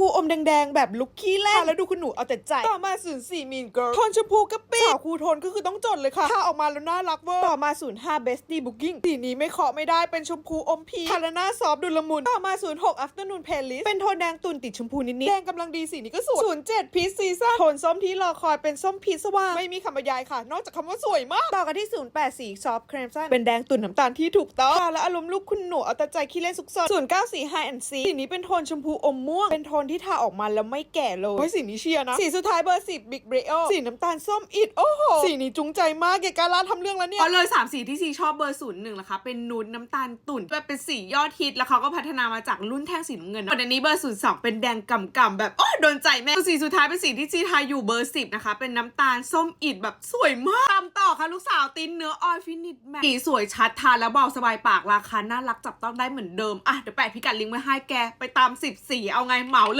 พูอมแดงๆ แบบลุกขี้แล่แล้วดูคุณหนูเอาแต่ใจ ต่อมาศูนย์สี่มีนเกิร์ลโทนชมพูกะปิสาวคูโทนก็คือต้องจดเลยค่ะถ้าออกมาแล้วน่ารักเวอร์ ต่อมาศูนย์ห้าเบสตี้บุ๊กิ้งสีนี้ไม่เคาะไม่ได้เป็นชมพูอมพีคาราน่าซอฟต์ดูละมุน ต่อมาศูนย์หกอัฟเตอร์นูนเพลลิสเป็นโทนแดงตุ่นติดชมพูนิดๆแดงกำลังดีสีนี้ก็สวยศูนย์เจ็ดพีซซีซั่นโทนส้มที่รอคอยเป็นส้มพีชสว่างไม่มีคำบรรยายค่ะ นอกจากคำว่าสวยมากต่อกันที่ศูนย์แปดสีซอฟต์ครีมซันเป็นแดงตุ่นน้ำตาลที่ถูกต้องค่ะและอารมณ์ลูกคุณหนูเอาแต่ใจขี้เล่นซุกซนศูนย์เก้าสีไฮแอนซีสีนี้เป็นโทนชมพูอมม่วงเป็นโทนที่ทาออกมาแล้วไม่แก่เลยเฮ้ยสีนี้เชียร์นะ สีสุดท้ายเบอร์สิบบิ๊กเบรโอสีน้ำตาลส้มอิดโอ้โห สีนี้จุงใจมากเกการาทำเรื่องแล้วเนี่ยเอาเลยสามสีที่ซีชอบเบอร์ศูนย์หนึ่งนะคะ เป็นนูนน้ำตาลตุ่นแบบเป็นสียอดฮิตแล้วเขาก็พัฒนามาจากรุ่นแท่งสีน้ำเงินส่วนอันนี้เบอร์ศูนย์สองเป็นแดงกำกำๆแบบโอ้โดนใจแม่ส่วนสีสุดท้ายเป็นสีที่ซีทายอยู่เบอร์สิบนะคะเป็นน้ำตาลส้มอิดแบบสวยมากตามต่อค่ะลูกสาวตินเนื้อออยฟินิชแมทสีสวยชัดทานแล้วเบาสบายปากราคาน่ารักจับต้องได้เหมือนเดิมอะเดี๋ยวแปะพิกัดลิงก์ไว้ให้แกไปตามสิบสีเอาไงเหมาเลย